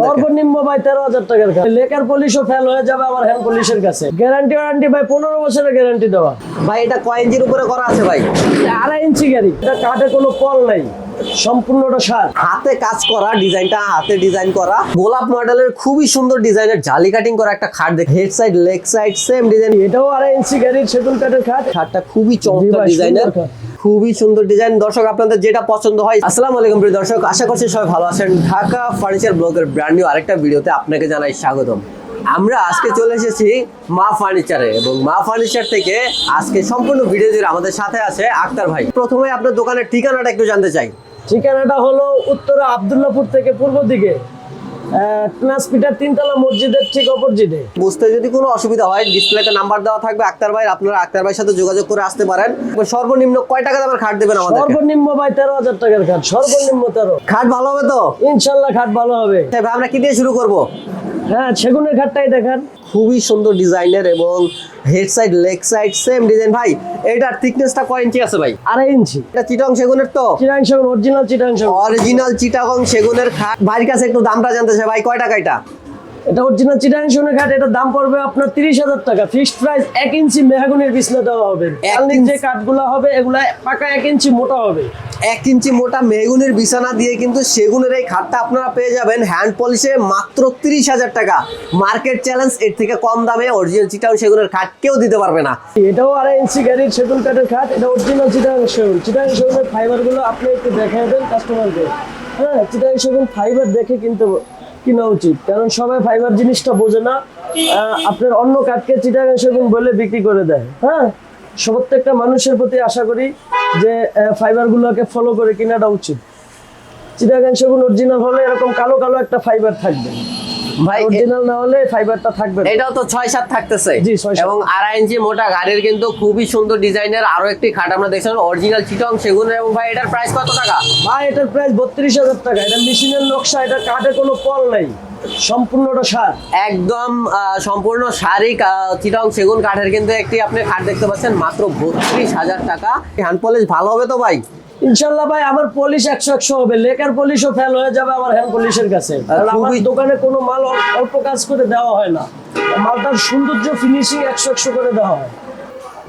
সর্বনিম্ন ভাই তেরো হাজার টাকার কাজ লেকার পলিশও ফেল হয়ে যাবে আমার হ্যান্ড পলিশের কাছে। গ্যারান্টি ওয়ারান্টি ভাই পনেরো বছরের গ্যারান্টি দেওয়া। ভাই এটা কয় ইঞ্চির উপরে করা আছে ভাই? আড়াই ইঞ্চি গাড়ি। এটা কাঠে কোনো কল নাই। সম্পূর্ণটা সার। হাতে কাজ করা ডিজাইনটা হাতে ডিজাইন করা। গোলাপ মডেলের খুবই সুন্দর ডিজাইনের জালি কাটিং করা একটা খাট দেখ head side leg side same design এটাও আড়াই ইঞ্চি গাড়ির সেগুন কাঠের খাট। খাটটা খুবই চমৎকার ডিজাইনের। খুবই সুন্দর ডিজাইন দর্শক, আপনাদের যেটা পছন্দ হয়, আসসালামু আলাইকুম প্রিয় দর্শক। আশা করছি সবাই ভালো আছেন। ঢাকা ফার্নিচার ব্লগের ব্র্যান্ড নিউ আরেকটা ভিডিওতে আপনাকে জানাই স্বাগতম। আমরা আজকে চলে এসেছি মা ফার্নিচারে এবং মা ফার্নিচার থেকে আজকে সম্পূর্ণ ভিডিও জুড়ে আমাদের সাথে আছে আক্তার ভাই। প্রথমে আপনার দোকানের ঠিকানাটা একটু জানতে চাই। ঠিকানাটা হলো উত্তরা আবদুল্লাপুর থেকে পূর্ব দিকে ট্রান্সপিটার তিনতলা মসজিদের ঠিক অপোজিটে। বুঝতে যদি কোনো অসুবিধা হয় ডিসপ্লেতে নাম্বার দেওয়া থাকবে আক্তার ভাই আপনারা আক্তার ভাইয়ের সাথে যোগাযোগ করে আসতে পারেন। সর্বনিম্ন কয় টাকা দামের খাট দেবেন আমাদের সর্বনিম্ন ভাই তেরো হাজার টাকার খাট সর্বনিম্ন তেরো। খাট ভালো হবে তো? ইনশাল্লাহ খাট ভালো হবে। তাই ভাই আমরা কি দিয়ে শুরু করব? হ্যাঁ সেগুনের খাটটাই দেখান। খুবই সুন্দর ডিজাইনের এবং head side leg side same design ভাই এটার থিকনেসটা কয় ইঞ্চি আছে ভাই? আড়াই ইঞ্চি এটা চিটং সেগুনের তো? চিটাং সেগুন অরিজিনাল চিটাং সেগুন। অরিজিনাল চিটাগং সেগুনের খাট। ভাইয়ের কাছে একটু দামটা জানতে চাই। ভাই কয় টাকা এটা? এটা অরিজিনাল চিরাং সেগুনের খাট এটার দাম পড়বে আপনার তিরিশ হাজার টাকা। ফিক্সড প্রাইস এক ইঞ্চি মেহাগুনির বিছনা দেওয়া হবে। ইঞ্চি। যে কাঠগুলো হবে এগুলা পাকা এক ইঞ্চি মোটা হবে। এক ইঞ্চি মোটা মেগুনের বিছানা দিয়ে কিন্তু সেগুনের এই খাটটা আপনারা পেয়ে যাবেন। হ্যান্ড পলিশে মাত্র তিরিশ হাজার টাকা। মার্কেট চ্যালেঞ্জ এর থেকে কম দামে অরিজিনাল চিটাং সেগুনের খাট কেউ দিতে পারবে না। এটাও আড়াই ইঞ্চি গাড়ির সেগুন কাঠের খাট এটা অরিজিনাল চিটাং সেগুন। চিটাং সেগুনের ফাইবারগুলো আপনি একটু দেখাই দেন কাস্টমারকে হ্যাঁ চিটাং সেগুন ফাইবার দেখে কিনতে কিনা উচিত? কারণ সবাই ফাইবার জিনিসটা বোঝে না। আপনার অন্য কাঠকে চিটা সেগুন বলে বিক্রি করে দেয়। হ্যাঁ? প্রত্যেকটা মানুষের প্রতি আশা করি যে ফাইবারগুলোকে ফলো করে কেনাটা উচিত। চিটাগাং সেগুন অরিজিনাল হলে এরকম কালো কালো একটা ফাইবার থাকবে। ভাই অরিজিনাল না হলে ফাইবারটা থাকবে। এটাও তো ছয় সাত থাকতেছে। জি, ছয় এবং আড়াই ইঞ্চি মোটা গাড়ির কিন্তু খুবই সুন্দর ডিজাইনের আরও একটি খাট আমরা দেখছিলাম অরিজিনাল চিটং সেগুন এবং ভাই এটার প্রাইস কত টাকা? ভাই এটার প্রাইস বত্রিশ হাজার টাকা। এটা মেশিনের নকশা এটা কাঠে কোনো কল নাই। সম্পূর্ণটা সার। একদম সম্পূর্ণ শাড়ি চিটং সেগুন কাঠের কিন্তু একটি আপনি খাট দেখতে পাচ্ছেন। মাত্র বত্রিশ হাজার টাকা। হ্যান্ড পলিশ ভালো হবে তো ভাই? ইনশাল্লাহ ভাই আমার পলিশ একশো একশো হবে। লেকার পলিশও ফেল হয়ে যাবে আমার হ্যান্ড পলিশের কাছে। কারণ আমার দোকানে কোনো মাল অল্প কাজ করে দেওয়া হয় না। মালটার সৌন্দর্য ফিনিশিং একশো একশো করে দেওয়া হয়।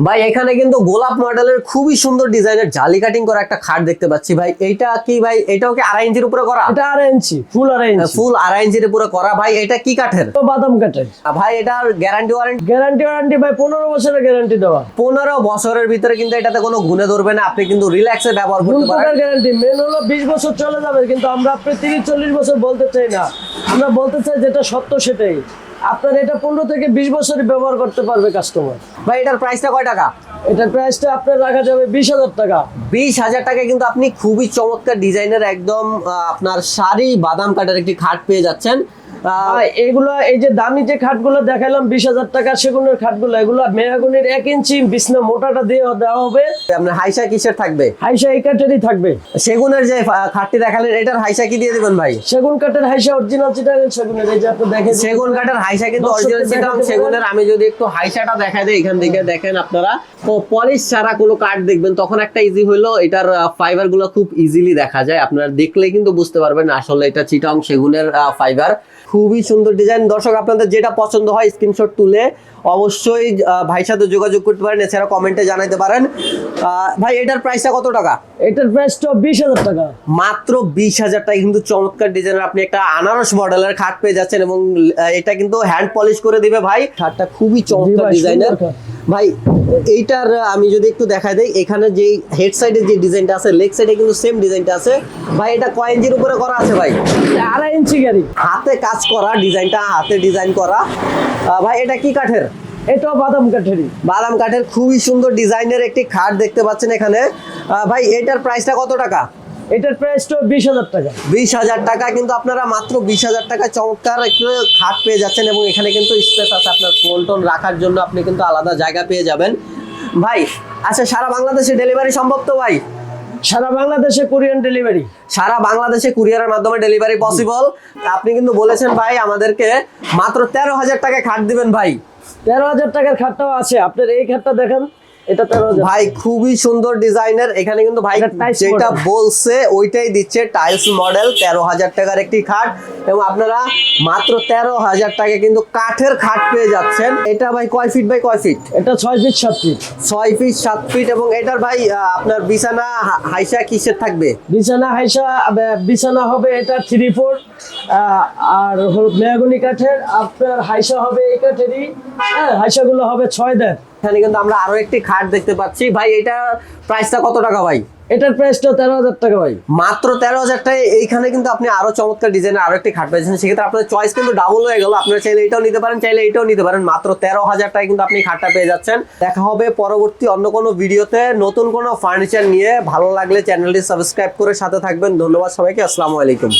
ভাই এখানে কিন্তু গোলাপ মডেলের খুবই সুন্দর ডিজাইনের জালি কাটিং করা একটা খাট দেখতে পাচ্ছি ভাই। এটা কি ভাই? এটাও কি আড়াই ইঞ্চির উপরে করা? এটা আড়াই ইঞ্চি ফুল আড়াই ইঞ্চি। ফুল আড়াই ইঞ্চির উপরে করা। ভাই এটা কি কাঠের? তো বাদাম কাঠের। ভাই এটার গ্যারান্টি ওয়ারেন্টি গ্যারান্টি ওয়ারান্টি ভাই পনেরো বছরের গ্যারান্টি দেওয়া। পনেরো বছরের ভিতরে কিন্তু এটাতে কোনো গুণে ধরবে না। আপনি কিন্তু রিল্যাক্সে ব্যবহার করতে পারেন। গ্যারান্টি মেন হলো বিশ বছর চলে যাবে কিন্তু আমরা আপনি তিরিশ চল্লিশ বছর বলতে চাই না। আমরা বলতে চাই যেটা সত্য সেটাই। আপনার এটা পনেরো থেকে বিশ বছরই ব্যবহার করতে পারবে কাস্টমার ভাই এটার প্রাইসটা কয় টাকা? এটার প্রাইসটা আপনার রাখা যাবে বিশ হাজার টাকা। বিশ হাজার টাকায় কিন্তু আপনি খুবই চমৎকার ডিজাইনের একদম আপনার শাড়ি বাদাম কাটার একটি খাট পেয়ে যাচ্ছেন। এগুলো এই যে দামি যে খাটগুলো দেখালাম বিশ হাজার টাকা সেগুলোর খাটগুলো এগুলো মেহাগুনির এক ইঞ্চি বিছনা মোটাটা দিয়ে দেওয়া হবে। আপনার হাইসা কিসের থাকবে? হাইসা এই কাঠেরই থাকবে। সেগুনের যে খাটটি দেখালেন এটার হাইসা কি দিয়ে দিবেন ভাই? সেগুন কাঠের হাইসা অরিজিনাল সেগুনের এই যে আপনি দেখেন। সেগুন কাঠের হাইসা কিন্তু অরিজিনাল সেগুনের আমি যদি একটু হাইসাটা দেখাই দিই এখান থেকে দেখেন আপনারা। পলিশ ছাড়া কোনো কাঠ দেখবেন তখন একটা ইজি হলো এটার ফাইবারগুলো খুব ইজিলি দেখা যায়। আপনারা দেখলে কিন্তু বুঝতে পারবেন আসলে এটা চিটাং সেগুনের ফাইবার খুবই সুন্দর ডিজাইন। দর্শক আপনাদের যেটা পছন্দ হয় স্ক্রিনশট তুলে অবশ্যই ভাই ভাইয়ের সাথে যোগাযোগ করতে পারেন। এছাড়া কমেন্টে জানাইতে পারেন। ভাই এটার প্রাইসটা কত টাকা? এটার প্রাইসটা বিশ হাজার টাকা। মাত্র বিশ হাজার টাকা। কিন্তু চমৎকার ডিজাইনের আপনি একটা আনারস মডেলের খাট পেয়ে যাচ্ছেন এবং এটা কিন্তু হ্যান্ড পলিশ করে দিবে ভাই। খাটটা খুবই চমৎকার ডিজাইনের। ভাই এইটার আমি যদি একটু দেখাই দেই এখানে যে হেড সাইডে যে ডিজাইনটা আছে লেগ সাইডে কিন্তু সেম ডিজাইনটা আছে। ভাই এটা কয় ইঞ্চির উপরে করা আছে ভাই? আড়াই ইঞ্চি গাড়ি। হাতে কাজ করা ডিজাইনটা হাতে ডিজাইন করা। ভাই এটা কি কাঠের? এটাও বাদাম কাঠেরই। বাদাম কাঠের খুবই সুন্দর ডিজাইনের একটি খাট দেখতে পাচ্ছেন এখানে। ভাই এটার প্রাইসটা কত টাকা? এটার প্রাইসটা বিশ হাজার টাকা। বিশ হাজার টাকা কিন্তু আপনারা মাত্র বিশ হাজার টাকা চমৎকার একটু খাট পেয়ে যাচ্ছেন এবং এখানে কিন্তু স্পেস আছে আপনার ফোন টোন রাখার জন্য আপনি কিন্তু আলাদা জায়গা পেয়ে যাবেন। ভাই আচ্ছা সারা বাংলাদেশে ডেলিভারি সম্ভব তো ভাই? সারা বাংলাদেশে কোরিয়ান ডেলিভারি সারা বাংলাদেশে কুরিয়ারের মাধ্যমে ডেলিভারি পসিবল আপনি কিন্তু বলেছেন ভাই আমাদেরকে মাত্র তেরো হাজার টাকায় খাট দিবেন ভাই। তেরো হাজার টাকার খাটটাও আছে। আপনার এই খাটটা দেখেন এটা ভাই খুবই সুন্দর ডিজাইনের। এখানে কিন্তু ভাই যেটা বলছে ওইটাই দিচ্ছে টাইলস মডেল তেরো হাজার টাকার একটি খাট। এবং আপনারা মাত্র তেরো হাজার টাকা কিন্তু কাঠের খাট পেয়ে যাচ্ছেন। এটা ভাই কয় ফিট বাই কয় ফিট এটা ছয় ফিট সাত ফিট ছয় ফিট সাত ফিট এবং এটার ভাই আপনার বিছানা হাইসা কিসের থাকবে? বিছানা হাইসা বিছানা হবে এটা থ্রি ফোর আর হলো মেয়াগুনি কাঠের। আপনার হাইসা হবে এই কাঠেরই। হ্যাঁ হাইসাগুলো হবে ছয় দেড়। এখানে কিন্তু আমরা আরও একটি খাট দেখতে পাচ্ছি। ভাই এটা প্রাইসটা কত টাকা ভাই? এটার প্রাইসটা তেরো হাজার টাকা ভাই। মাত্র তেরো হাজার টাকায় এইখানে কিন্তু আপনি আরও চমৎকার ডিজাইনের আরও একটি খাট পেয়েছেন। সেক্ষেত্রে আপনার চয়েস কিন্তু ডাবল হয়ে গেল। আপনারা চাইলে এটাও নিতে পারেন চাইলে এটাও নিতে পারেন। মাত্র তেরো হাজার টাকায় কিন্তু আপনি খাটটা পেয়ে যাচ্ছেন। দেখা হবে পরবর্তী অন্য কোনো ভিডিওতে। নতুন কোনো ফার্নিচার নিয়ে। ভালো লাগলে চ্যানেলটি সাবস্ক্রাইব করে সাথে থাকবেন। ধন্যবাদ সবাইকে। আসসালামু আলাইকুম।